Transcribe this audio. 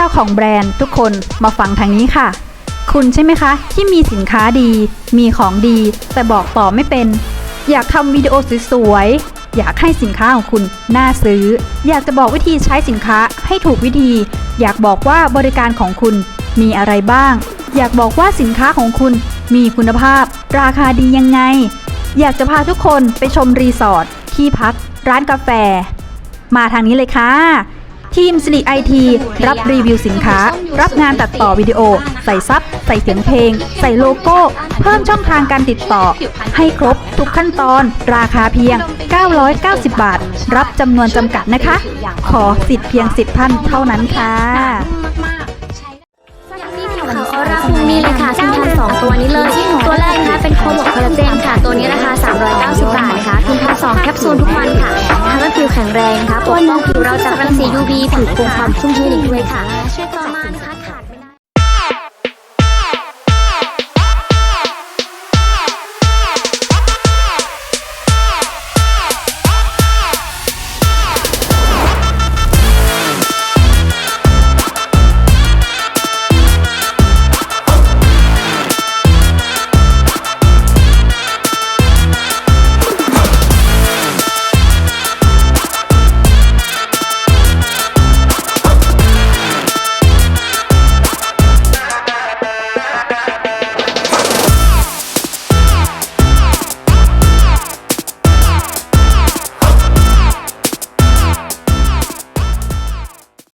เจ้าของแบรนด์ทุกคนมาฟังทางนี้ค่ะ คุณใช่ไหมคะ ที่มีสินค้าดี มีของดี แต่บอกต่อไม่เป็น อยากทำวิดีโอสวยๆอยากให้สินค้าของคุณน่าซื้อ อยากจะบอกวิธีใช้สินค้าให้ถูกวิธี อยากบอกว่าบริการของคุณมีอะไรบ้าง อยากบอกว่าสินค้าของคุณมีคุณภาพ ราคาดียังไง อยากจะพาทุกคนไปชมรีสอร์ทที่พักร้านกาแฟ มาทางนี้เลยค่ะ ทีมสิริไอทีรับรีวิวสินค้า รับงานตัดต่อวิดีโอ ใส่ซับ ใส่เสียงเพลง ใส่โลโก้ เพิ่มช่องทางการติดต่อ ให้ครบทุกขั้นตอน ราคาเพียง 990 บาท รับจำนวนจำกัดนะคะ ขอสิทธิ์เพียง 10 ท่านเท่านั้นค่ะนี่ผิวขาวออร่าพุ่งนี่เลยค่ะซึ่งทานสองตัวนี้เลย ตัวแรกนะคะเป็นโคบกคอลลาเจนค่ะ ตัวนี้ราคา390 บาทนะคะคุณทานสองแคปซูลทุกวัน แข็งแรงนะคะปกป้องผิวเราจากรังสี UV ผิวคงความชุ่มชื้นอีกด้วยค่ะช่วยต